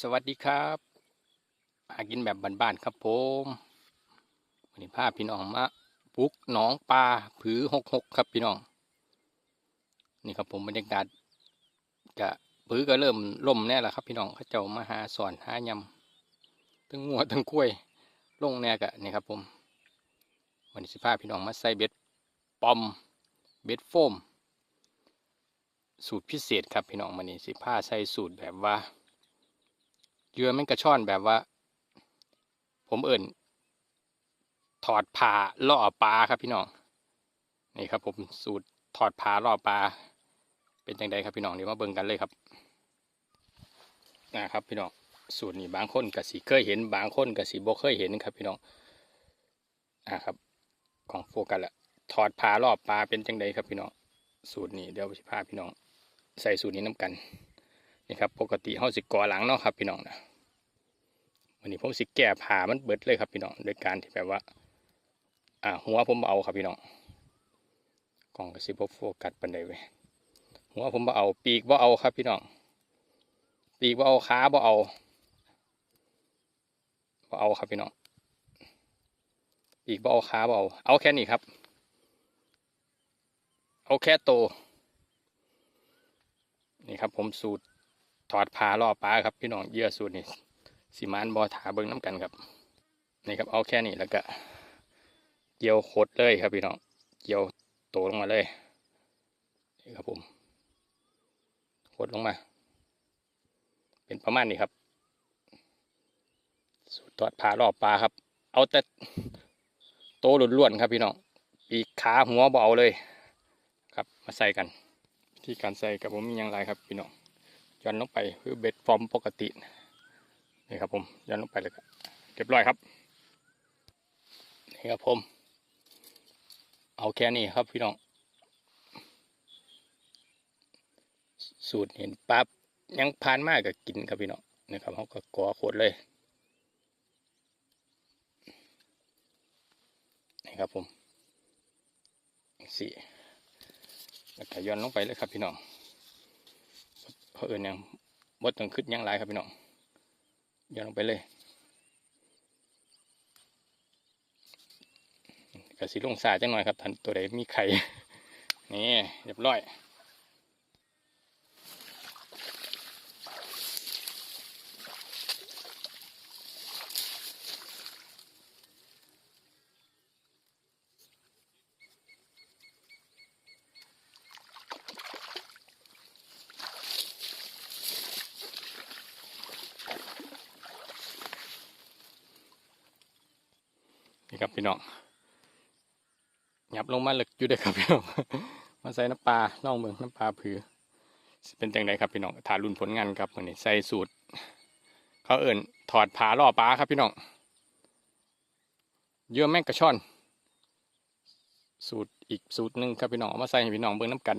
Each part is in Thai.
สวัสดีครับหากินแบบบ้านๆครับผมวันนี้พาพี่น้องมาปลุกหนองปลาผือหกหกครับพี่น้อง นี่ครับผมบรรยากาศกะผือก็เริ่มล่มแน่แล้วครับพี่น้องเขาเจ้ามาหาสอนหายำทั้งงัวทั้งกล้วยลงแน่กะนี่ครับผมวันนี้สิพาพี่น้องมาใส่เบ็ดปอมเบ็ดโฟม สูตรพิเศษครับพี่น้องวันนี้สิพาใส่สูตรแบบว่า เยื่อแมันกระช่อนแบบว่า ผมเอิ่น ถอดผ่าล่อปลาครับพี่น้องนี่ครับ ผมสูตรถอดผ่าล่อปลาเป็นจังไดครับพี่น้องเดี๋ยวมาเบิ่งกันเลยครับนะครับพี่น้องสูตรนี้บางคนก็สิเคยเห็น บางคนก็สิบ่เคยเห็นครับพี่น้องอ่าครับของโฟกัสละถอดผ่าล่อปลาเป็นจังไดครับพี่น้องสูตรนี้เดี๋ยวสิพาพี่น้อง ใส่สูตรนี้น้ากัน นี่ครับปกติเขาสิก่อหลังเนาะครับพี่น้องนะวันนี้ผมสิแก้ผ่ามันเบิดเลยครับพี่น้องโดยการที่แบบว่า อ่าหัวผมเอาครับพี่น้องกล่องกระสิบโฟกัสปันใดเว้ยหัวผมบ่เอาปีกบ่เอาครับพี่น้องปีกบ่เอาขาบ่เอาบ่เอาครับพี่น้องปีกบ่เอาขาบ่เอาเอาแค่นี้ครับ เอาแค่โตนี่ครับผมสูตร ถอดผ้าล่อปลาครับพี่น้องเยื่อสูตรนี่สีมานบอถาเบิ้งน้ำกันครับนี่ครับเอาแค่นี้แล้วก็เกี่ยวโคดเลยครับพี่น้องเกี่ยวโตลงมาเลยนี่ครับผมโคดลงมา เป็นประมาณนี้ครับ สูตรถอดผ้าล่อปลาครับ เอาแต่โตหลุดล้วนครับพี่น้องปีกขาหัวเบาเลย ครับมาใส่กัน ที่การใส่กับผมมีอย่างไรครับพี่น้อง ย้อนลงไปคือเบ็ดฟอร์มปกตินี่ครับผมย้อนลงไปเลยครับเรียบร้อยครับนี่ครับผม เอาแค่นี้ครับพี่น้อง สูตรเห็นปั๊บยังผ่านมากกับกินครับพี่น้องนี่ครับเขาก็กอโคตรเลยนี่ครับผมสี่แล้วก็ย้อนลงไปเลยครับพี่น้อง เพราะเอิญยังบดต้องขึ้นยังไรครับพี่น้องย้อนลงไปเลยกระสีลงสาจังหน่อยครับทันตัวใดมีไข่ นี่เรียบร้อย นี่ครับพี่น้องยับลงมาเลึกอยู่เด้ครับพี่น้อง มาใส่น้ำปลาล่องเมืองน้ำปลาผือ เป็นจังไดครับพี่น้องถารุ่นผลงานครับวันนี้ใส่สูตร เขาเอิ่นถอดผาล่อปลาครับพี่น้อง เยื่อแมงกระชอน สูตรอีกสูตรหนึ่งครับพี่น้องมาใส่ให้พี่น้องเบิ่งน้ำกัน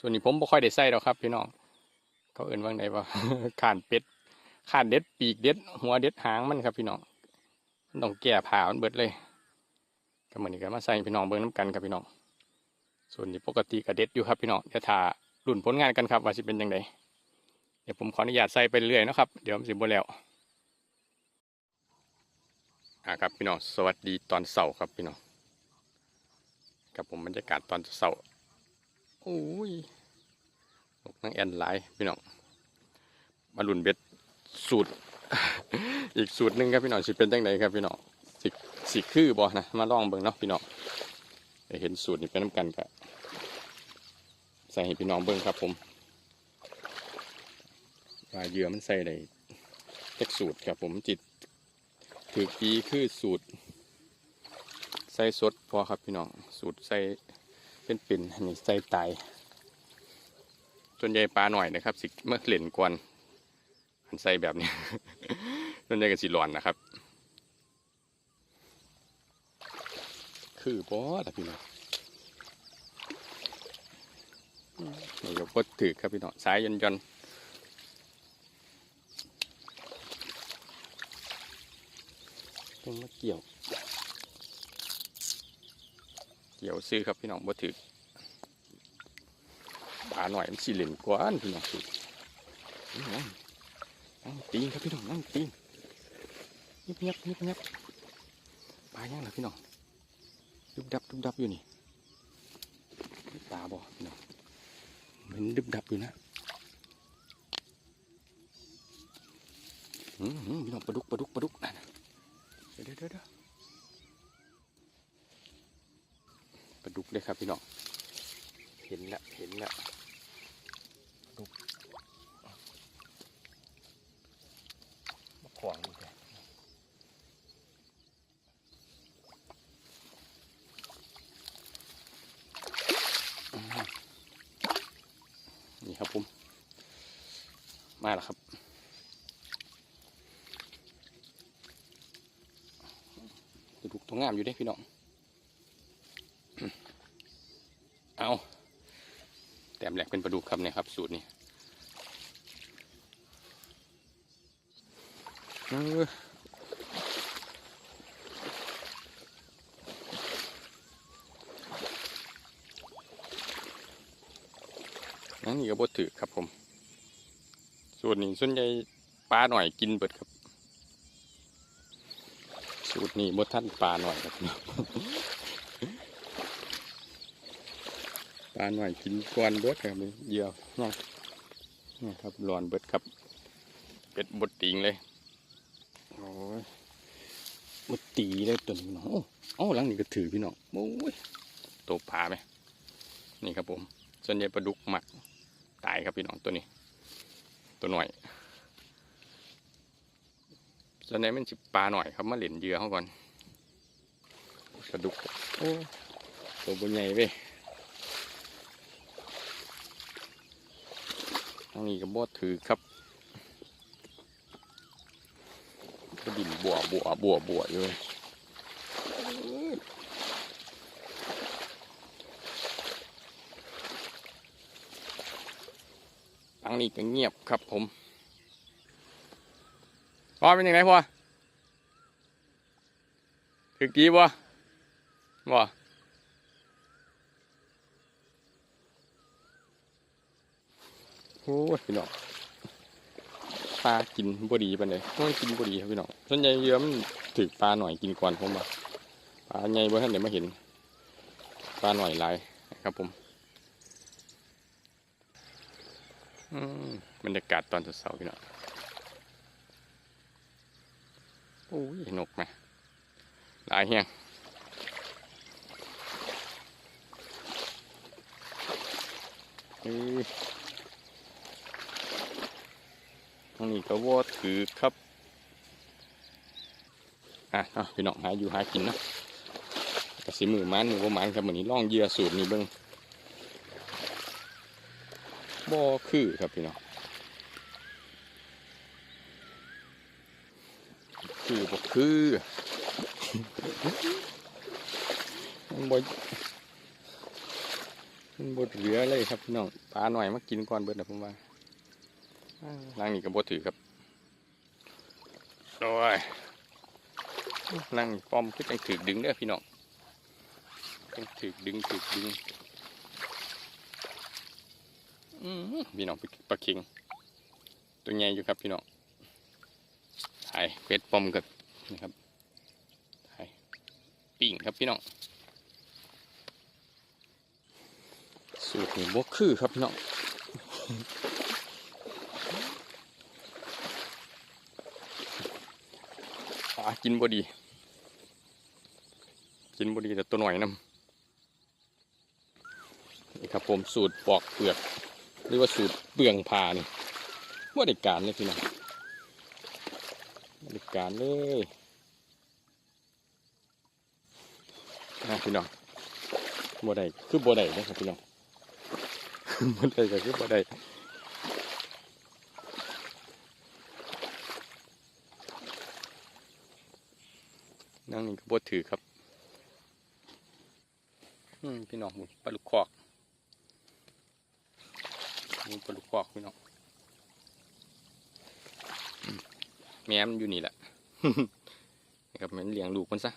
ส่วนนี้ผมบ่ค่อยได้ใส่หรอกครับ พี่น้อง เขาเอิ่นว่าไงวะข่านเป็ดข่านเด็ดปีกเด็ด หัวเด็ดหางมันครับพี่น้อง ต้องแก้ผ่ามันเบิดเลยก็เหมือนกันมาใส่พี่น้องเบิ้งน้ำกันครับพี่น้อง ส่วนนี้ปกติก็เด็ดอยู่ครับพี่น้องเดี๋ยวถ่ารุ่นผลงานกันครับว่าสิเป็นยังไงเดี๋ยวผมขออนุญาตใส่ไปเรื่อยนะครับ เดี๋ยวมันสิบแล้วอ่าครับพี่น้องสวัสดีตอนเสาร์ครับพี่น้องกับผมบรรยากาศตอนเสาร์โอ้ยนกนั่งแอนไลน์พี่น้องมาลุ่นเบ็ดสูตร อีกสูตรหนึ่งครับพี่น้องสิเป็นจังไดครับพี่น้องสิสิคือบ่นะมาลองเบิ่งเนาะพี่น้องเห็นสูตรนี้เป็นน้ำกันกะใส่ให้พี่น้องเบิ่งครับผมว่าเหยื่อมันใส่ได้จักสูตรครับผมจิตถือปีคือสูตร ใส่สดพอครับพี่น้องสูตรใส่เป็นปิ่นอันนี้ใส่ตายส่วนใหญ่ปลาหน่อยนะครับ สิเมื่อเล่นกวนอันใส่แบบนี้ ส่วนใหญ่ก็สิหลอนนะครับ คือบ่ล่ะพี่น้องนี่ก็พดถือครับพี่น้องสายยนยนต้องมาเกี่ยว เกี่ยวซื้อครับพี่น้องบ่ถือปลาหน่อยมันสิเหล่นกว่านพี่น้องสุดนั่งตีนครับพี่น้องนั่งตีน ยบเงียบเงียบเงียบปลาย่างเหรอพี่น้องดุบดับดุบดับอยู่นี่ปลาบ่พี่น้องเหมันดุบดับอยู่นะอืมพี่น้องปลาดุกปลาดุกปลาดุกนั่นน่ะเดี๋ยวเดี๋ยวเดี๋ยวเดี๋ยวปลาดุกเลยครับพี่น้องเห็นละเห็นละปลาดุกมาขวางดูแกอืมนี่ครับผม มาแล้วครับปดุกตัวงามอยู่ด้พี่น้อง เอาแต้มแหลกเป็นปลาดุกครับเนี่ยครับ สูตรนี้นั่นนี่ก็บดถือครับผม สูตรนี้ส่วนใหญ่ปลาหน่อยกินเบิดครับ สูตรนี้บดท่านปลาหน่อยครับปลาหน่อยกินก้อนเบิดครับนี่เยื่อนี่นี่ครับหลอนเบิดครับเป็ดบดติงเลยโอ้ยบดตีเลยตัวนี้พี่น้องโอ้เอ้าหลังนี้ก็ถือพี่น้องโอ้ยตัวปลาไหมนี่ครับผมส่วนใหญ่ปลาดุกหมักตายครับพี่น้องตัวนี้ ตัวหน่อยส่วนใหญ่มันสิปลาหน่อยครับมาเหล่นเยือเขาก่อนปลาดุกโอ้ตัวบนใหญ่เว้ยทางนี้ก็บอถือครับก็ดินบัวบัวบัวบัวอยู่เลยทา งนี้ก็เงียบครับผมพ่อเป็นยังไงพ่อถือกี้บ่บ่โอ้ยพี่น้องปลากินบดีปานใดมันกินบดีครับพี่น้องส่วนใหญ่เยอะมันถือปลาหน่อยกินก่อนผมว่าปลาใหญ่บ่ท่านเดี๋ยวมาเห็นปลาหน่อยหลายครับผมอืม บรรยากาศตอนเช้าๆพี่น้องโอ้ยนกไหมหลายเฮียงเอ้ยทางนี้ก็วอดถือครับ อะเนาะพี่น้องหาอยู่หากินนะกระสีมือมันมือว่ามันครับเหมือนนี้ล่องเหยื่อสูตรนี้เบิ้ง บ่คือครับพี่น้องคือบ่คือมันบ่มันบ่เหลือเลยครับพี่น้องปลาหน่อยมากินก่อนเบิดนะผมว่าล่างนี่ก็บ่ถือครับโอ้ยล่งป้อมก็จังถือดึงเด้อพี่น้องจังถือดึงถือดึง พี่น้องปลาค็งตัวใหญ่อยู่ครับพี่น้องถ่ายเป็ดป้อมกับนะครับถ่ายปิ่งครับพี่น้องสูตรนี่บ่คือครับพี่น้องปลากินบดี กินบดีแต่ตัวหน่อยน้ำนี่ครับผมสูตรปอกเปลือก หรือว่าสูตรเปลืองผ่านี่ว่าได้การเลยพี่น้องบ่ได้การเลยนะพี่น้องบ่ได้คือบ่ได้นะครับพี่น้องบ่ได้ก็คือบ่ได้นั่งนี่ก็บดถือครับ อืมพี่น้องหมุนปลาลูกคอก มุนปลาลูกคอกพี่น้องอืมแม่มันอยู่นี่แหละนี่ครับมันเลี้ยงลูกมันซะ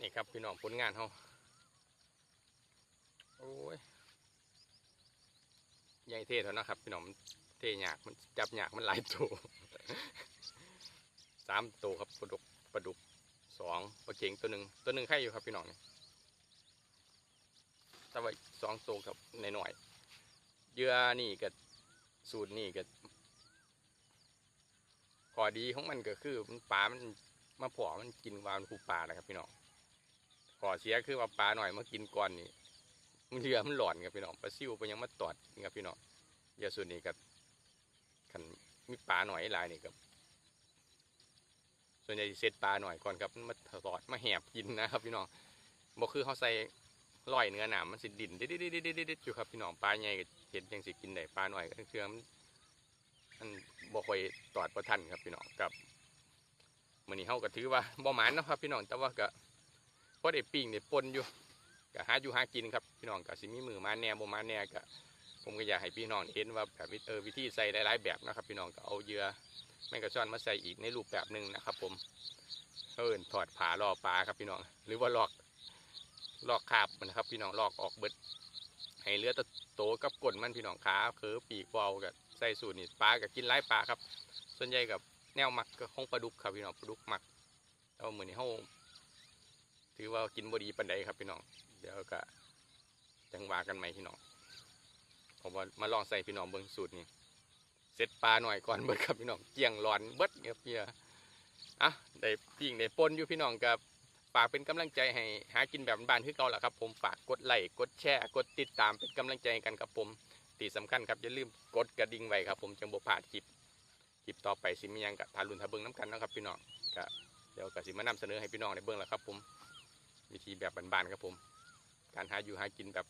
นี่ครับพี่น้องผลงานเขาโอ้ยใหญ่เท่เท่านะครับ พี่น้องเทหยากมันจับหยากมันหลายตัวสามตัวครับปลาดุกปลาดุก สองปลาเข็งตัวหนึ่งตัวหนึ่งไข่อยู่ครับพี่น้องนี่แต่ว่าสองตัวครับในหน่อยเยื่อนี่กับสูตรนี่กับข้อดีของมันก็คือมันปลามันมาผอมันกินวานคูปลานะครับพี่น้องข้อเสียคือว่าปลาหน่อยมากินก่อนนี่มันเหยื่อมันหลอนครับพี่น้องปลาซิวไปยังมาตอดนี่ครับพี่น้องเยื่อส่วนนี้กับขันมีปลาหน่อยหลายนี่กับ ส่วนใหญ่สิเซตปลาหน่อยก่อนครับมันมาถอดมาแหบกินนะครับพี่น้องบอกคือเขาใส่ลอยเนื้อหนามมันสิดิ่นดิดดิดดิดดิดดิดอยู่ครับพี่น้องปลาใหญ่เห็นยังสิกินได้ปลาหน่อยก็คือมมันบ่ค่อยตอดประทันครับพี่น้องกับมื้อนี้เฮาก็ถือว่าบ่หมานนะครับพี่น้องแต่ว่าก็พอได้ปิ้งได้ปนอยู่ก็หาอยู่หากินครับพี่น้องก็สิมีมือมาแน่บ่มาแน่ก็ ผมก็อยากให้พี่น้องเห็นว่าแบบวิเออวิธีใส่หลายๆแบบนะครับ พี่น้องก็เอาเหยื่อแมงกะชอนมาใส่อีกในรูปแบบหนึ่งนะครับ ผมเอินถอดผาล่อปลาครับพี่น้อง หรือว่าลอกลอกคาบมันนะครับ พี่น้องลอกออกเบิดให้เลือแตะโตกับก้นมันพี่น้องขาเคือปีกเบากับใส่สูตรนี่ปลากับกินไล่ปลาครับ ส่วนใหญ่กับแนวมักก็คงปลาดุกครับพี่น้องปลาดุกมักเอาเหมือนี้เฮาถือว่ากินบดีปันใดครับพี่น้อง เดี๋ยวก็จังหว่ากันใหม่พี่น้อง ผมว่ามาลองใส่พี่น้องเบิ่งสูตรนี้เสร็จปลาหน่อยก่อนเบิดครับพี่น้องเกี่ยงร้อนเบิดครับพี่อะได้ปิ้งได้ปนอยู่พี่น้องกับฝากเป็นกำลังใจให้หากินแบบบ้านๆคือเก่าแหละครับ ผมฝากกดไลค์กดแชร์กดติดตามเป็นกำลังใจกันครับผมที่สำคัญครับอย่าลืมกดกระดิ่งไว้ครับ ผมจังบ่าคลิปคลิปต่อไปสิมียังกับทารุนทาเบิงน้ำกันนะครับพี่น้องก็เดี๋ยวก็สิมานำเสนอให้พี่น้องได้เบิ่งแล้วครับ ผมวิธีแบบบ้านๆครับผม การหาอยู่หากินแบบ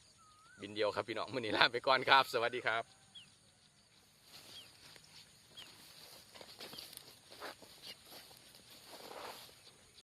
บินเดียวครับพี่น้องมื้อนี้ลาไปก่อนครับ สวัสดีครับ